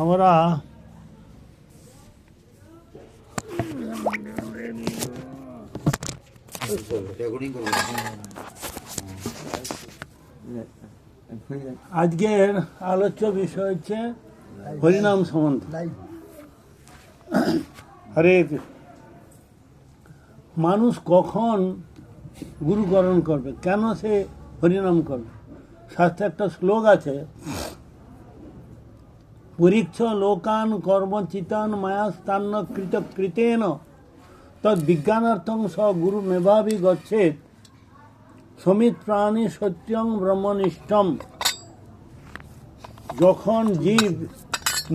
আমরা আজকের আলোচ্য বিষয় হচ্ছে হরিনাম সম্বন্ধে। হরে মানুষ কখন গুরুকরণ করবে? কেন সে হরিনাম করবে? শাস্ত্রে একটা শ্লোক আছে পরীক্ষ লোকান কর্মচিতান মায়াস্তান্ন কৃত কৃতেন তদ বিজ্ঞানার্থং স গুরু মেভাবি গচ্ছেত সমিত প্রাণী সত্যং ব্রহ্মনিষ্ঠম যখন জীব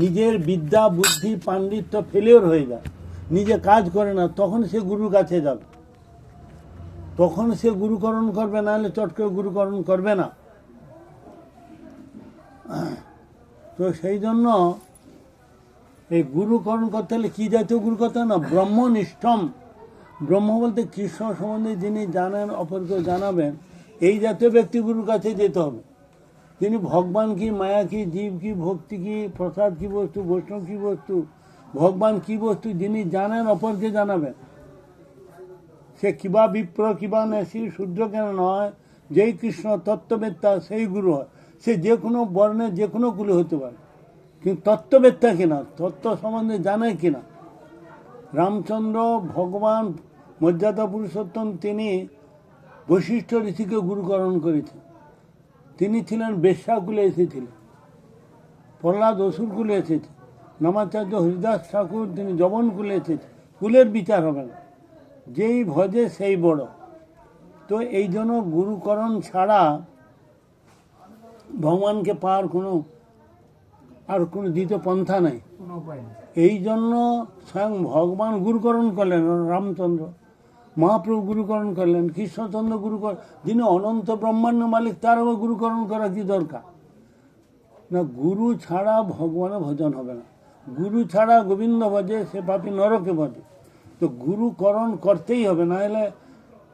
নিজের বিদ্যা বুদ্ধি পাণ্ডিত্য ফেলিওর হয়ে যায়, নিজে কাজ করে না, তখন সে গুরুর কাছে যাবে। তখন সে গুরুকরণ করবে না হলে চট করে গুরুকরণ করবে না। তো সেই জন্য এই গুরুকরণ করতে হলে কী জাতীয় গুরু করতে না ব্রহ্মনিষ্ঠম। ব্রহ্ম বলতে কৃষ্ণ সম্বন্ধে যিনি জানেন, অপরকে জানাবেন, এই জাতীয় ব্যক্তি গুরুর কাছে যেতে হবে। তিনি ভগবান কি, মায়া কি, জীব কি, ভক্তি কি, প্রসাদ কি বস্তু, বৈষ্ণব কি বস্তু, ভগবান কি বস্তু যিনি জানেন, অপরকে জানাবেন। সে কিবা বিপ্র, কিবা নেশি শুদ্ধ কেন নয়, যেই কৃষ্ণ তত্ত্ববেত্তা, সেই গুরু হয়। সে যে কোনো বর্ণের যে কোনো গুরু হতে পারে। কিন্তু তত্ত্ববেত্তা কিনা তত্ত্ব সম্বন্ধে জানে কিনা রামচন্দ্র, ভগবান, মর্যাদা পুরুষোত্তম তিনি বৈশিষ্ট্য ঋষিকে গুরুকরণ করেছেন। তিনি ছিলেন বেশ্যাকুলে এসেছিলেন। প্রহ্লাদ অসুরকুলে এসেছে। নামাচার্য হরিদাস ঠাকুর তিনি জবনকুলে এসেছে। কুলের বিচার হবে না। যেই ভজে সেই বড়। তো এই জন্য গুরুকরণ ছাড়া ভগবানকে পাওয়ার কোনো আর কোনো দ্বিতীয় পন্থা নেই। এই জন্য স্বয়ং ভগবান গুরুকরণ করলেন রামচন্দ্র মহাপ্রভু গুরুকরণ করলেন কৃষ্ণচন্দ্র গুরুকরণ যিনি অনন্ত ব্রহ্মাণ্ড মালিক তার আবার গুরুকরণ করা কি দরকার? না গুরু ছাড়া ভগবানের ভজন হবে না। গুরু ছাড়া গোবিন্দ ভজে সে পাপি নরকে ভজে। তো গুরুকরণ করতেই হবে না হলে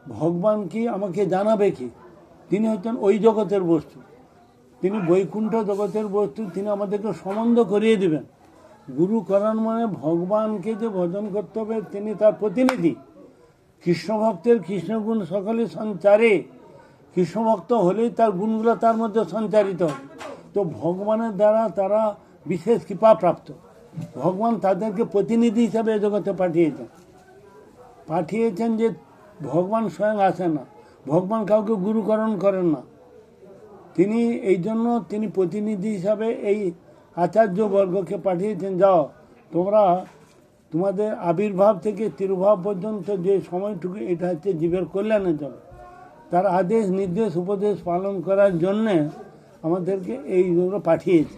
ভগবান কি আমাকে জানাবে কি? তিনি হচ্ছেন ওই জগতের বস্তু। তিনি বৈকুণ্ঠ জগতের বস্তু, তিনি আমাদেরকে সম্বন্ধ করিয়ে দিবেন। গুরুকরণ মানে ভগবানকে যে ভজন করতে হবে, তিনি তার প্রতিনিধি। কৃষ্ণ ভক্তের কৃষ্ণগুণ সকলে সঞ্চারে। কৃষ্ণ ভক্ত হলেই তার গুণগুলো তার মধ্যে সঞ্চারিত তো ভগবানের দ্বারা তারা বিশেষ কৃপা প্রাপ্ত। ভগবান তাদেরকে প্রতিনিধি হিসাবে এ জগতে পাঠিয়েছেন। পাঠিয়েছেন যে ভগবান স্বয়ং আসে না। ভগবান কাউকে গুরুকরণ করেন না। তিনি এই জন্য তিনি প্রতিনিধি হিসাবে এই আচার্যবর্গকে পাঠিয়েছেন, যাও, তোমরা তোমাদের আবির্ভাব থেকে তিরুভাব পর্যন্ত যে সময়টুকু এটা হচ্ছে জীবের কল্যাণের জন্য। তার আদেশ, নির্দেশ, উপদেশ পালন করার জন্যে আমাদেরকে এইগুলো পাঠিয়েছে।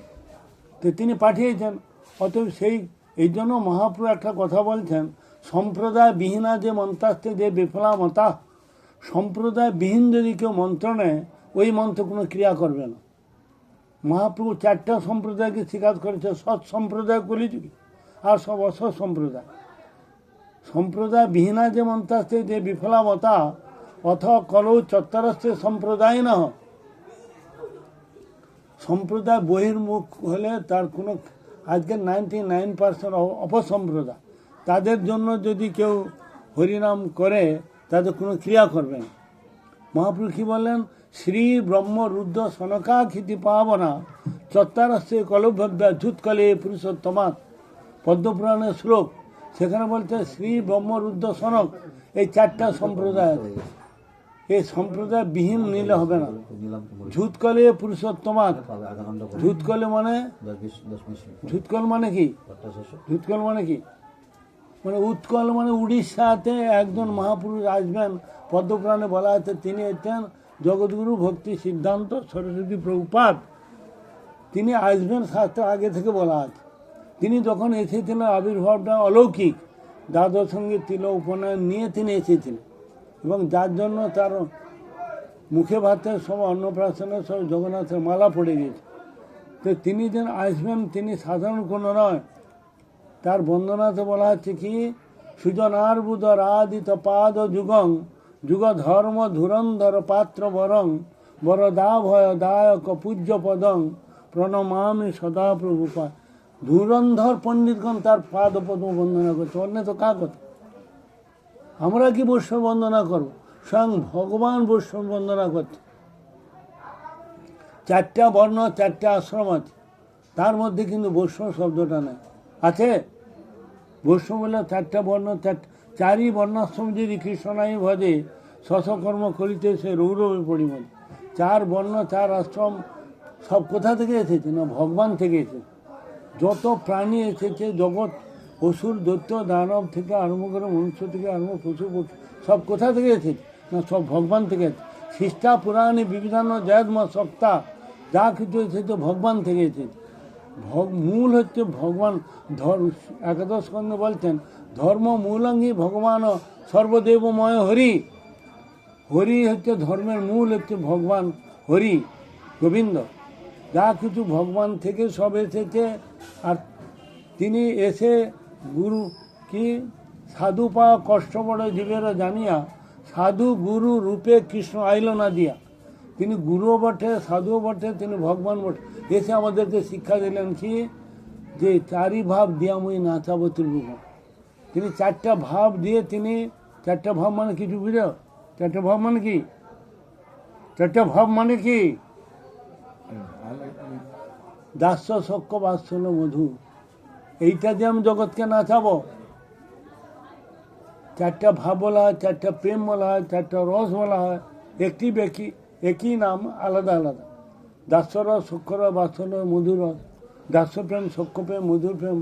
তো তিনি পাঠিয়েছেন। অতএব সেই, এই জন্য মহাপ্রভু একটা কথা বলছেন সম্প্রদায় বিহীনা যে মন্ত্রাস্তে যে বিফলা মতা সম্প্রদায় বিহীন যদি কেউ মন্ত্র নেয় ওই মন্ত্র কোনো ক্রিয়া করবে না। মহাপ্রভু চারটা সম্প্রদায়কে স্বীকার করেছে, সৎ সম্প্রদায় কলিযুগে আর সব অসৎ সম্প্রদায়। সম্প্রদায় বিহীনা যে মন্ত্রাস্তে যে বিফলামতা, অথ কলৌ চত্বরস্থে সম্প্রদায় না সম্প্রদায় বহির্মুখ হলে তার কোনো, আজকে নাইনটি নাইন পার্সেন্ট অপসম্প্রদায়। তাদের জন্য যদি কেউ হরিনাম করে, তাদের কোনো ক্রিয়া করবে না। মহাপ্রভু কি বললেন? শ্রী ব্রহ্ম রুদ্র সনকা খ্যাতি পাবনা চত্বারস্যে কলভ্যা ঝুৎকলে পুরুষোত্তমাত পদ্মপুরাণের শ্লোক, সেখানে বলছে শ্রী ব্রহ্ম রুদ্র সনক, এই চারটা সম্প্রদায় আছে এই সম্প্রদায় বিহীন নিলে হবে না। ঝুৎকলে পুরুষোত্তমাত ঝুৎকলে মানে? ঝুৎকল মানে কি। উৎকল মানে কি? মানে উৎকল মানে উড়িষ্যাতে একজন মহাপুরুষ আসবেন। পদ্মপুরাণে বলা আছে, তিনি হচ্ছেন জগৎগুরু ভক্তি সিদ্ধান্ত সরস্বতী প্রভুপাত তিনি আসবেন শাস্ত্র আগে থেকে বলা আছে। তিনি যখন এসেছিলেন, আবির্ভাবটা অলৌকিক, দ্বাদশ সঙ্গে তিল উপনয়ন নিয়ে তিনি এসেছিলেন এবং যার জন্য তার মুখে ভাতের সব অন্নপ্রাশনের সব জগন্নাথের মালা পড়ে গেছে। তো তিনি যেন আসবেন, তিনি সাধারণ কোনো নয়। তার বন্দনাতে বলা হচ্ছে কি সুজনার বুধর আদিত পাদ যুগং যুগ ধর্ম ধুরন্ধর পাত্র বরং বরদা ভয় দায়ক পূজ্য পদং প্রণমামি সদা প্রভুপা ধুরন্ধর পণ্ডিতগণ তার পাদ পদ্ম বন্দনা করছে। অন্য তো কা কথা? আমরা কি বৈষ্ণব বন্দনা করব? স্বয়ং ভগবান বৈষ্ণব বন্দনা করছে। চারটা বর্ণ, চারটা আশ্রম আছে। তার মধ্যে কিন্তু বৈষ্ণব শব্দটা নেই। আছে? বৈষ্ণব বলে চারটা বর্ণ, চার চারি বর্ণাশ্রম যদি কৃষ্ণ নাই ভজে শশকর্ম করিতে সে রৌরবে পরিমল। চার বর্ণ, চার আশ্রম, সব কোথা থেকে এসেছে? না, ভগবান থেকে এসেছে। যত প্রাণী এসেছে, জগৎ, অসুর, দৈত্য, দানব থেকে আরম্ভ করে মনুষ্য থেকে আরম্ভ পশু, পক্ষী, সব কোথা থেকে এসেছে? না, সব ভগবান থেকে শিষ্টা পুরাণে বিভিন্ন জয়দমা সত্তা, যা কিছু এসেছে ভগবান থেকে এসেছে। ভগ, মূল হচ্ছে ভগবান। ধর, একাদশ স্কন্ধ বলছেন, ধর্ম মূলাঙ্গী ভগবান সর্বদেবময় হরি। হরি হচ্ছে ধর্মের মূল হচ্ছে ভগবান হরি, গোবিন্দ। যা কিছু ভগবান থেকে সব এসেছে, আর তিনি এসে গুরু কি? সাধু পাওয়া কষ্ট বড় জীবের জানিয়া সাধু গুরু রূপে কৃষ্ণ আইল না দিয়া। তিনি গুরুও বটে, সাধুও বটে, তিনি ভগবান বটে। এসে আমাদেরকে শিক্ষা দিলেন কি? যে চারি ভাব দিয়া মুই নাচাবো তুলব তিনি চারটা ভাব দিয়ে তিনি, চারটা ভাব মানে কিছু বুঝো চারটা ভাব মানে কি চারটা ভাব মানে কি দাস্য সক্ষ বাৎসল্য মধু এইটা দিয়ে আমি জগৎকে নাচাবো চারটা ভাব বলা হয় চারটা প্রেম বলা হয় চারটা রস বলা হয় একটি ব্যক্তি একই নাম আলাদা আলাদা দাস্যরস সক্ষরস বাৎসল্য মধুর রস দাস্য প্রেম সক্ষ প্রেম মধুর প্রেম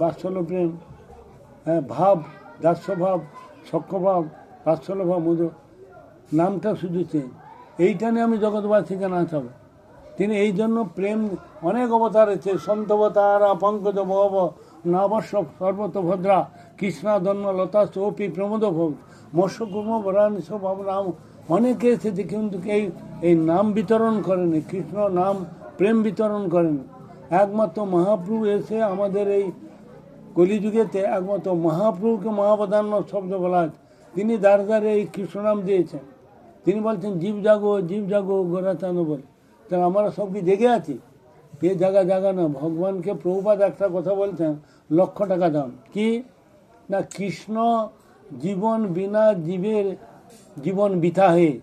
বাৎসল্য প্রেম ভাব দাস্য ভাব ভাব বাৎসল্য নামটা শুধু চেন। এইটা নিয়ে আমি জগৎবাসীকে নাচাবো তিনি এই জন্য প্রেম অনেক অবতার আছে। সন্তবতারা পঙ্কজ ভব, নবস্ব সর্বত ভদ্রা কৃষ্ণা দন্ন লতা সোপি প্রমোদ ভোগ, মৎস্য সব রাম অনেকে এসেছে, কিন্তু এই এই নাম বিতরণ করেনি। কৃষ্ণ নাম প্রেম বিতরণ করেন। একমাত্র মহাপ্রভু এসে আমাদের এই কলিযুগেতে একমাত্র মহাপ্রভুকে মহাপ্রধান্য শব্দ বলা হয়। তিনি দ্বারে দ্বারে এই কৃষ্ণনাম দিয়েছেন। তিনি বলছেন, জীব জাগো জীব জাগো গোরা চানো বলে। তাহলে আমরা সব কি জেগে আছি? এ জায়গা জায়গা না? ভগবানকে প্রভুপাদ একটা কথা বলছেন, লক্ষ টাকা দাম। কি? না, কৃষ্ণ জীবন বিনা জীবের জীবন বৃথা হয়ে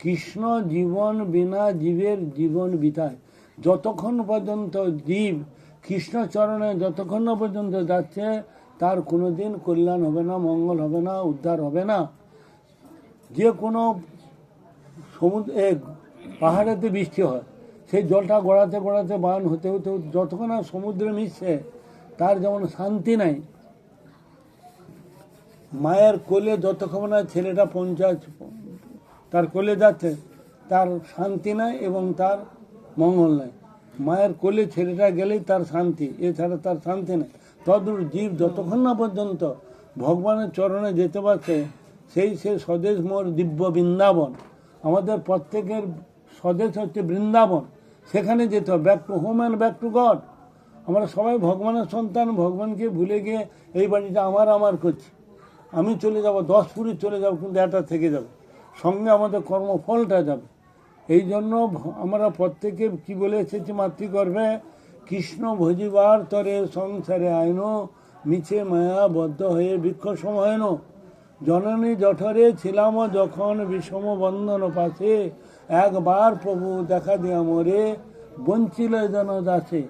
কৃষ্ণ জীবন বিনা জীবের জীবন বিতায় যতক্ষণ পর্যন্ত জীব কৃষ্ণচরণে যতক্ষণ পর্যন্ত যাচ্ছে তার কোনো দিন কল্যাণ হবে না, মঙ্গল হবে না, উদ্ধার হবে না। যে কোনো সমুদ্র পাহাড়েতে বৃষ্টি হয়, সেই জলটা গড়াতে গড়াতে বান হতে হতে যতক্ষণ না সমুদ্রে মিশছে, তার যেমন শান্তি নাই। মায়ের কোলে যতক্ষণ না ছেলেটা পঞ্চায়েত তার কোলে যাচ্ছে, তার শান্তি নাই এবং তার মঙ্গল নাই। মায়ের কোলে ছেলেটা গেলেই তার শান্তি, এছাড়া তার শান্তি নেই। তদূর জীব যতক্ষণ না পর্যন্ত ভগবানের চরণে যেতে পারছে, সেই সে স্বদেশ মোর দিব্য বৃন্দাবন। আমাদের প্রত্যেকের স্বদেশ হচ্ছে বৃন্দাবন। সেখানে যেতে হবে। Back to home and back to God আমরা সবাই ভগবানের সন্তান, ভগবানকে ভুলে গিয়ে এই বাড়িটা আমার আমার করছি। আমি চলে যাব, দশ পুরী চলে যাব, কিন্তু এটা থেকে যাবে। সঙ্গে আমাদের কর্মফলটা যাবে। এই জন্য আমরা প্রত্যেকে কি বলে এসেছি, মাতৃগর্ভে কৃষ্ণ ভজিবার তরে সংসারে আইন, মিছে মায়া বদ্ধ হয়ে বৃক্ষ সময়েন। জননী জঠরে ছিলাম যখন বিষম বন্ধন পাশে, একবার প্রভু দেখা দিয়া মরে, বঞ্চিল যেন দাসে।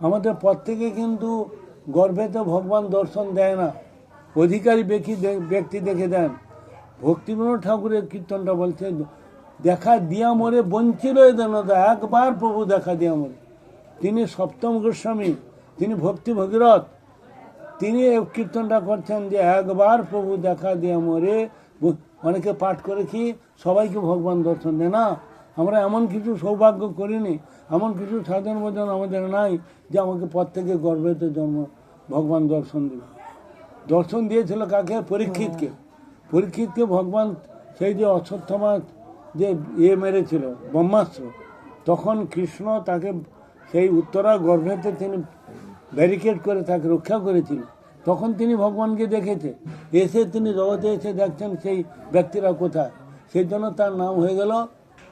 আমাদের প্রত্যেকে কিন্তু গর্ভেতে ভগবান দর্শন দেয় না। অধিকারী ব্যক্তি ব্যক্তি দেখে দেন। ভক্তিবিনোদ ঠাকুরের কীর্তনটা বলছে দেখা দিয়া মরে বঞ্চিল দেন একবার প্রভু দেখা দিয়া মরে। তিনি সপ্তম গোস্বামী, তিনি ভক্তি ভগীরথ। তিনি কীর্তনটা করছেন যে একবার প্রভু দেখা দিয়ে মরে। অনেকে পাঠ করে কি, সবাইকে ভগবান দর্শন দেয় না। আমরা এমন কিছু সৌভাগ্য করিনি, এমন কিছু সাধন ভোজন আমাদের নাই যে আমাকে প্রত্যেকে গর্ভেতে জন্ম, ভগবান দর্শন দেবে। দর্শন দিয়েছিল কাকে? পরীক্ষিতকে। পরীক্ষিতকে ভগবান সেই যে অশ্বত্থমা যে ইয়ে মেরেছিল, ব্রহ্মাস্ত্র। তখন কৃষ্ণ তাকে সেই উত্তরা গর্ভেতে তিনি ব্যারিকেড করে তাকে রক্ষা করেছিল। তখন তিনি ভগবানকে দেখেছে। এসে তিনি জগতে এসে দেখছেন সেই ব্যক্তিরা কোথায়। সেই জন্য তার নাম হয়ে গেল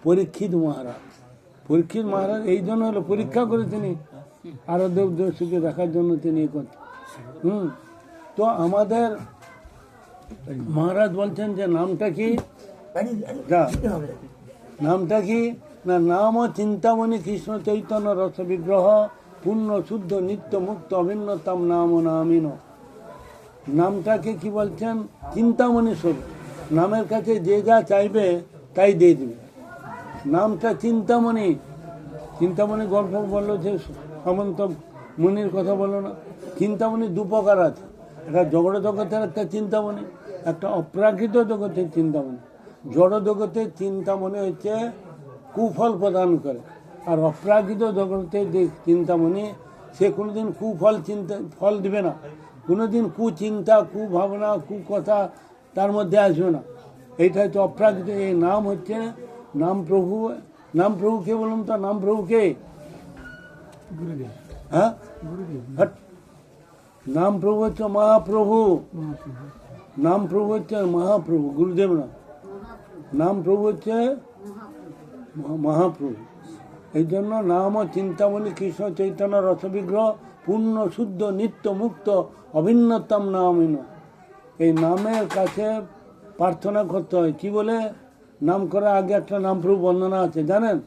পরীক্ষিত মহারাজ। পরীক্ষিত মহারাজ এই জন্য হলো পরীক্ষা করে তিনি আরও দেব দর্শীকে দেখার জন্য তিনি এ করছেন। হুম। তো আমাদের মহারাজ বলছেন যে নামটা কি? নামটা কি? না নাম চিন্তামণি কৃষ্ণ চৈতন্য রস বিগ্রহ পূর্ণ শুদ্ধ, নিত্য মুক্ত, অভিন্নতম নাম নামিন নামটাকে কি বলছেন? চিন্তামণি স্বরূপ। নামের কাছে যে যা চাইবে তাই দিয়ে দেবে। নামটা চিন্তামণি। চিন্তামণি গল্প বলল যে সমন্ত মুনির কথা বলল না। চিন্তামণি দু প্রকার আছে। একটা জগৎ জগতের একটা চিন্তামণি, একটা অপ্রাকৃত জগতের চিন্তামণি। জড় জগতের চিন্তামণি হচ্ছে কুফল প্রদান করে। আর অপ্রাকৃত জগতের যে চিন্তামণি সে কোনোদিন কুফল চিন্তা ফল দেবে না। কোনোদিন কুচিন্তা কুভাবনা কুকথা তার মধ্যে আসবে না। এইটা হচ্ছে অপ্রাকৃত এই নাম হচ্ছে নাম প্রভু। নাম প্রভু কে বলুন তো? নাম প্রভু কে? হ্যাঁ? নাম প্রভু হচ্ছে মহাপ্রভু। নাম প্রভু হচ্ছে মহাপ্রভু গুরুদেব না। নাম প্রভু হচ্ছে মহাপ্রভু। এই জন্য নাম চিন্তামণি কৃষ্ণ চৈতন্য রসবিগ্রহ পূর্ণ, শুদ্ধ, নিত্য, মুক্ত, অভিন্নতম নামিন। এই নামের কাছে প্রার্থনা করতে হয়। কি বলে? নাম করার আগে একটা নাম প্রভু বন্দনা আছে, জানেন?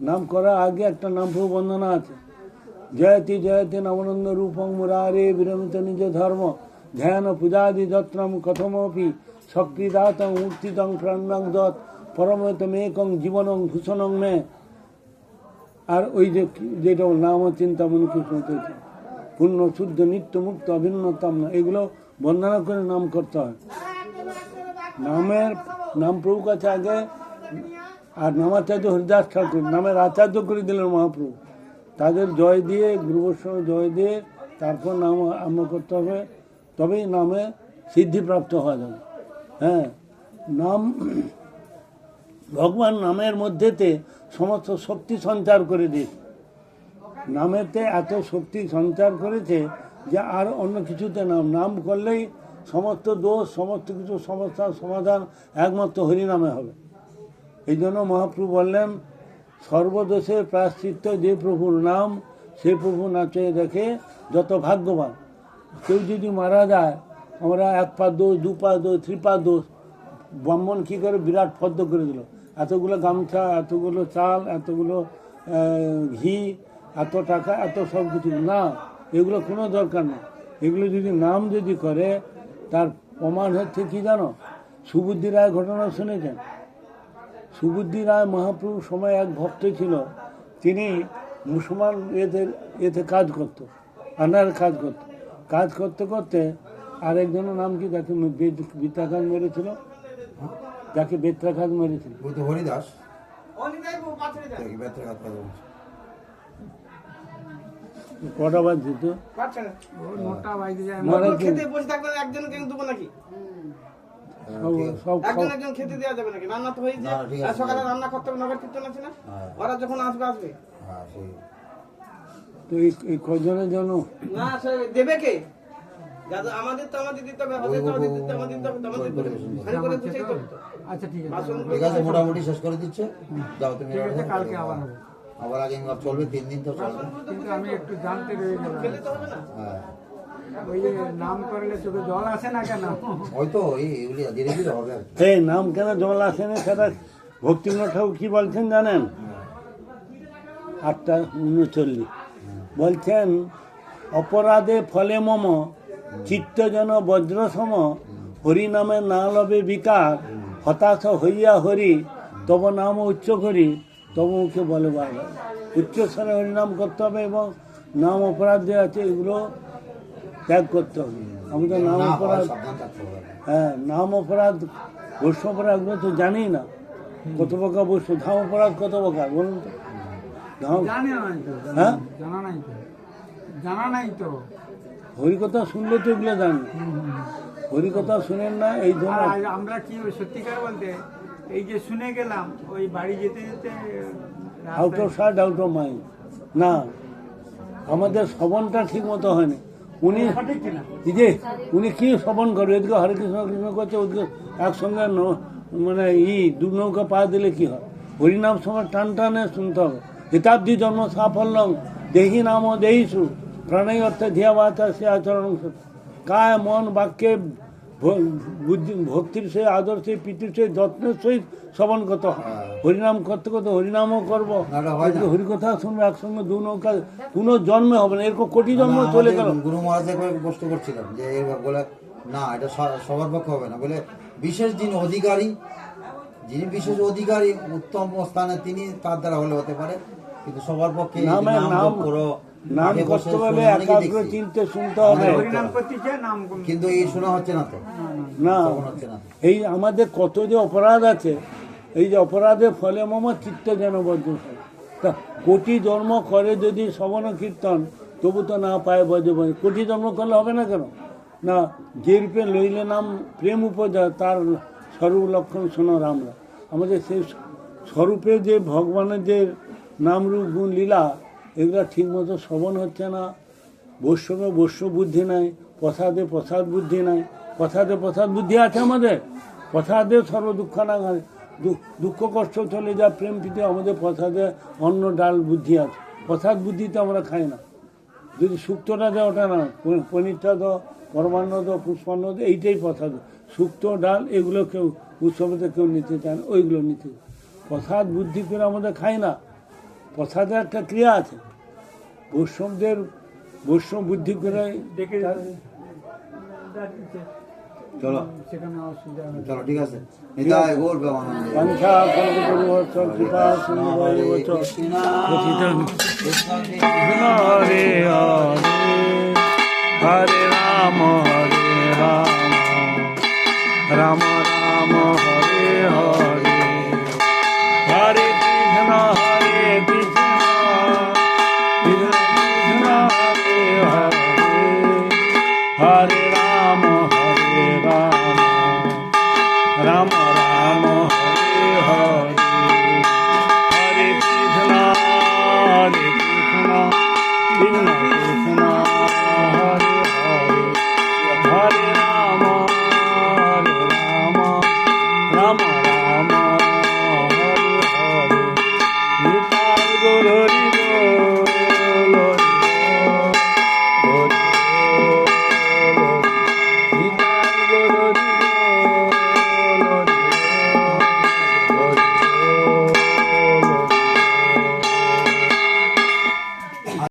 নাম করার আগে একটা নাম প্রভু বন্দনা আছে। জয়তি জয়তি নবনন্দ রূপং মুরারে বিরমিত নিজ ধর্ম। ধ্যান, পূজাদি যত্নম, কথমপি শক্তিদাতং মুক্তিদং প্রাণং দৎ পরমতমেকং জীবনং ভূষণং মে। আর ওই যে যেটা নাম ও চিন্তামণি কৃষ্ণ পূর্ণ, শুদ্ধ, নিত্য, মুক্ত, অভিন্নতম না। এগুলো বন্দনা করে নাম করতে হয়। নামের, নাম প্রভু কাছে আগে, আর নামাচার্য হরিদাস ঠাকুর, নামের আচার্য করে দিলেন মহাপ্রভু। তাদের জয় দিয়ে গুরুবৈষ্ণব জয় দিয়ে, তারপর নাম আরম্ভ করতে হবে। তবেই নামে সিদ্ধিপ্রাপ্ত হওয়া যাবে। হ্যাঁ নাম ভগবান নামের মধ্যেতে সমস্ত শক্তি সঞ্চার করে দিয়েছে। নামেতে এত শক্তি সঞ্চার করেছে যে আর অন্য কিছুতে নাম নাম করলেই সমস্ত দোষ, সমস্ত কিছু সমস্যার সমাধান একমাত্র হরিনামে হবে। এই জন্য মহাপ্রভু বললেন সর্বদোষের প্রাশ্চিত্য যে প্রভুর নাম, সে প্রভু নাচে দেখে যত ভাগ্যবান। কেউ যদি মারা যায়, আমরা এক পা দোষ, দু পা দোষ, থ্রি পা দোষ, ব্রাহ্মণ কী করে বিরাট ফদ্দ করে দিল? এতগুলো গামছা, এতগুলো চাল, এতগুলো ঘি, এত টাকা, এত সব কিছু। না, এগুলো কোনো দরকার নেই। এগুলো যদি নাম যদি করে, তার প্রমাণ হচ্ছে কি জানো? সুবুদ্ধি রায় ঘটনা শুনেছেন? সুবুদ্ধি রায় মহাপ্রভুর সময় এক ভক্ত ছিল। তিনি মুসলমান এদের, এতে কাজ করত, আনার কাজ করত। কাজ করতে করতে আরেকজনের নাম কি যাকে বিদ্যাঘাত মেরেছিল যাকে বেত্রাঘাত মেরেছিল ওই তো হরিদাস। বেত্রাঘাত। কটা বসে থাকবে একজন কেন দেবো নাকি? সব সব একজন খেতে দেওয়া যাবে নাকি? রান্না তো আর সকালে রান্না করতে হবে নগর কীর্তন আছে না? হ্যাঁ। ওরা যখন আসবে আসবে। হ্যাঁ সেই তো এই কজনের জন্য? না দেবে কে? আমাদের তো আমাদের দিতে হবে আমাদের তো আমাদের দিতে আমাদের দিতে হবে, আমাদের দিতে হবে। করে তো। সেই তো আচ্ছা ঠিক আছে। ঠিক আছে। মোটামুটি শেষ করে দিচ্ছে। যাও তুমি ঠিক আছে কালকে আবার হবে। আবার আগে চলবে তিন দিন তো চলবে। কিন্তু আমি একটু জানতে রয়ে গেলাম খেলে তো হবে না। হ্যাঁ। ওই যে নাম করলে জল আসে না কেন? ওই তো এই ধীরে ধীরে হবে এই নাম কেন জল আসে না সেটা ভক্তিনাথ ঠাকুর কি বলছেন জানেন? আটটা উনচল্লিশ। বলছেন অপরাধে ফলে মম চিত্ত যেন বজ্রসম হরি নামে না লবে বিকার হতাশ হইয়া হরি তব নাম উচ্চ করি তব মুখে বলে বারবার উচ্চ স্বরে হরিনাম করতে হবে এবং নাম অপরাধ যে আছে এগুলো ত্যাগ করতে হবে। আমাদের নাম অপরাধ হ্যাঁ নাম অপরাধ বৈষ্ণব অপরাধ এগুলো তো জানি না। কত প্রকার বৈষ্ণব ধাম অপরাধ কত প্রকার বলুন তো। ধাম জানা নাই তো হ্যাঁ? জানা নাই তো। জানা নাই তো। হরিকথা শুনলে তো এগুলো জানি হরিকথা শুনেন না এই জন্য আর আমরা কি সত্যিকার বলতে এই যে শুনে গেলাম ওই বাড়ি যেতে যেতে out of sight out of mind না আমাদের শ্রবণটা ঠিক মতো হয়নি। উনি এই যে উনি কি শ্রবণ করবে এদিকে হরে কৃষ্ণ কৃষ্ণ করছে ওদিকে একসঙ্গে মানে ই দু নৌকা পা দিলে কি হয়? হরিনাম সময় টান টানে শুনতে হবে। হিতাব্দি জন্ম সাফল্যং দেহি নাম দেহিসু প্রণয় অর্থ ধিয়াবাতা সে আচরণ কায় মন বাক্যে বুদ্ধি ভক্তির সহিত আদর সহিত প্রীতির সহিত যত্নের সহিত শ্রবণ কত হরিনাম করতে করতে হরিনামও করব। হয়। হরিকথা শুনবে একসঙ্গে দু নৌকা কোনো জন্মে হবে না এরকম কোটি জন্ম চলে গেল। গুরু মহারাজ প্রশ্ন করছিলাম যে বলে না এটা স- সবার পক্ষে হবে না। বলে বিশেষ যিনি অধিকারী যিনি বিশেষ অধিকারী উত্তম স্থানে তিনি তার দ্বারা হলে হতে পারে। কিন্তু সবার পক্ষে নামের নাম নাম করো নাম করতে হলে শোনা একাগ্র চিনতে শুনতে হবে। হ্যাঁ। নাম কিন্তু এই শোনা হচ্ছে না তো। না হচ্ছে না এই আমাদের কত যে অপরাধ আছে এই যে অপরাধের ফলে মম চিত্ত যেন বদ্ধ হয়। তা কোটি জন্ম করে যদি শ্রবণ কীর্তন তবু তো না পায় বজে বজে কোটি জন্ম করলে হবে না কেন? না যে রূপে লইলে নাম প্রেম উপজয় তার স্বরূপ লক্ষণ শোনো রামরা। আমাদের সেই স্বরূপে যে ভগবানের যে নামরূপ গুণ লীলা, এগুলো ঠিকমতো শ্রবণ হচ্ছে না। বৈষ্ণবে বৈষ্ণ বুদ্ধি নাই, প্রসাদে প্রসাদ বুদ্ধি নাই, প্রসাদে প্রসাদ বুদ্ধি আছে আমাদের। প্রসাদে সর্ব দুঃখ না। দুঃখ কষ্ট চলে যা প্রেম প্রীতি আমাদের প্রসাদে অন্ন ডাল বুদ্ধি আছে। প্রসাদ বুদ্ধি তো আমরা খাই না। যদি শুক্তটা দেয় ওটা না। পনিরটা দাও, পরমান্ন দাও, পুষ্পান্ন দাও, এইটাই প্রসাদ। শুক্ত, ডাল, এগুলো কেউ, উৎসবেতে কেউ নিতে চায় না, ওইগুলো নিতে। প্রসাদ বুদ্ধি করে আমাদের খাই না। প্রসাদের একটা ক্রিয়া আছে। বৈষ্ণবদের বৈষ্ণব বুদ্ধি করে ডেকে চলো। চলো ঠিক আছে। নিতাই গৌর প্রেমানন্দে। পঞ্চা কল্পতরুবৎস কৃপা সিন্ধুবৎস কৃষ্ণ কৃষ্ণ হরে হরে হরে রাম হরে রাম। রাম